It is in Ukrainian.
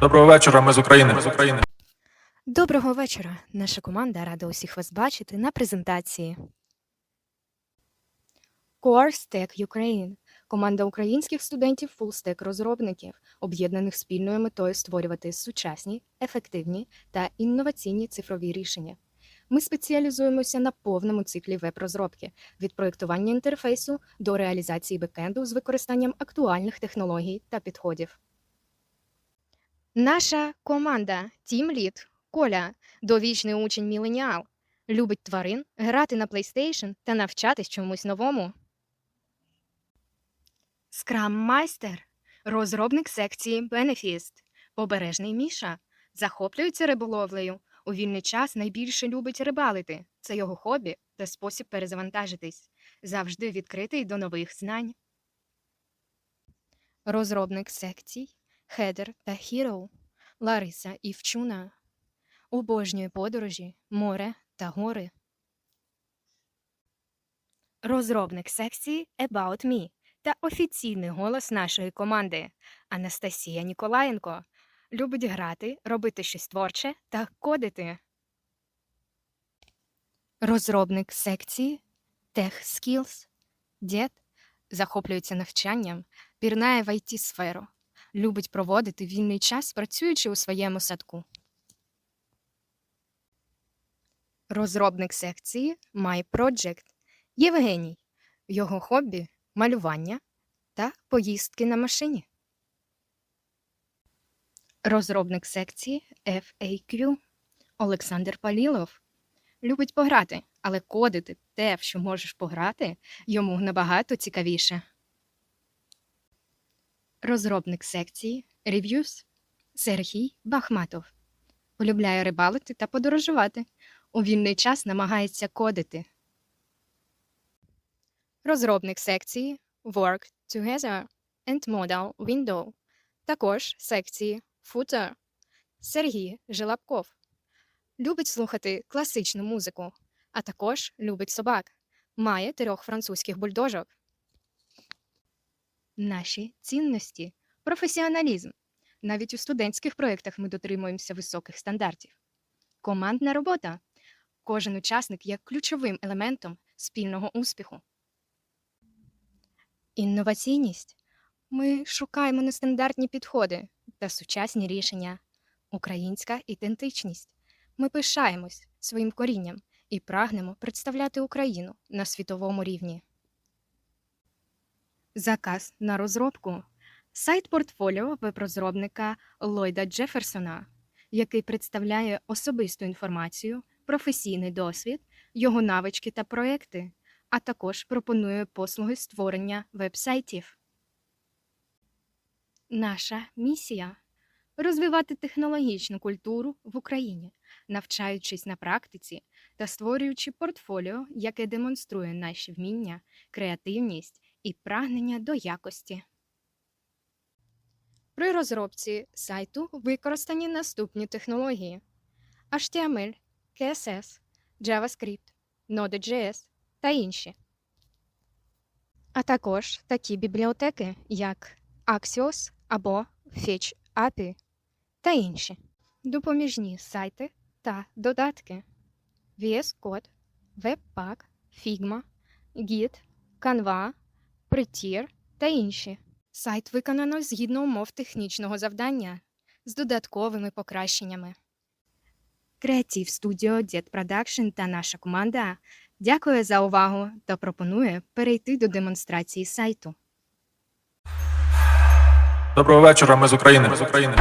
Доброго вечора, ми з України. Ми з України. Доброго вечора. Наша команда рада усіх вас бачити на презентації. Course Tech Ukraine – команда українських студентів фулстек розробників, об'єднаних спільною метою створювати сучасні, ефективні та інноваційні цифрові рішення. Ми спеціалізуємося на повному циклі веб-розробки від проєктування інтерфейсу до реалізації бекенду з використанням актуальних технологій та підходів. Наша команда Lead Коля, довічний учень міленіал, любить тварин, грати на PlayStation та навчатись чомусь новому. Скрам майстер, розробник секції Benefist, побережний Міша, захоплюється риболовлею. У вільний час найбільше любить рибалити. Це його хобі та спосіб перезавантажитись. Завжди відкритий до нових знань. Розробник секцій Хедер та Hero, Лариса Івчуна. Обожнює подорожі, море та гори. Розробник секції About Me та офіційний голос нашої команди Анастасія Ніколаєнко. Любить грати, робити щось творче та кодити. Розробник секції Tech Skills Дід захоплюється навчанням, пірнає в it сферу любить проводити вільний час, працюючи у своєму садку. Розробник секції My Project Євгеній. Його хобі малювання та поїздки на машині. Розробник секції FAQ Олександр Палілов. Любить пограти, але кодити те, в що можеш пограти, йому набагато цікавіше. Розробник секції Reviews Сергій Бахматов. Полюбляє рибалити та подорожувати. У вільний час намагається кодити. Розробник секції Work Together and Model Window. Також секції Footer Сергій Желабков. Любить слухати класичну музику, а також любить собак. Має трьох французьких бульдожок. Наші цінності, професіоналізм. Навіть у студентських проєктах ми дотримуємося високих стандартів. Командна робота. Кожен учасник є ключовим елементом спільного успіху. Інноваційність. Ми шукаємо нестандартні підходи та сучасні рішення. Українська ідентичність. Ми пишаємось своїм корінням і прагнемо представляти Україну на світовому рівні. Заказ на розробку. Сайт портфоліо веб-розробника Ллойда Джеферсона, який представляє особисту інформацію, професійний досвід, його навички та проекти, а також пропонує послуги створення веб-сайтів. Наша місія розвивати технологічну культуру в Україні, навчаючись на практиці та створюючи портфоліо, яке демонструє наші вміння, креативність і прагнення до якості. При розробці сайту використані наступні технології: HTML, CSS, JavaScript, Node.js та інші. А також такі бібліотеки, як Axios або Fetch API та інші. Допоміжні сайти та додатки VS Code, Webpack, Figma, Git, Canva, Prettier та інші. Сайт виконано згідно умов технічного завдання з додатковими покращеннями. Creative Studio Jet Production та наша команда дякує за увагу та пропонує перейти до демонстрації сайту. Доброго вечора. Ми з України. Ми з України.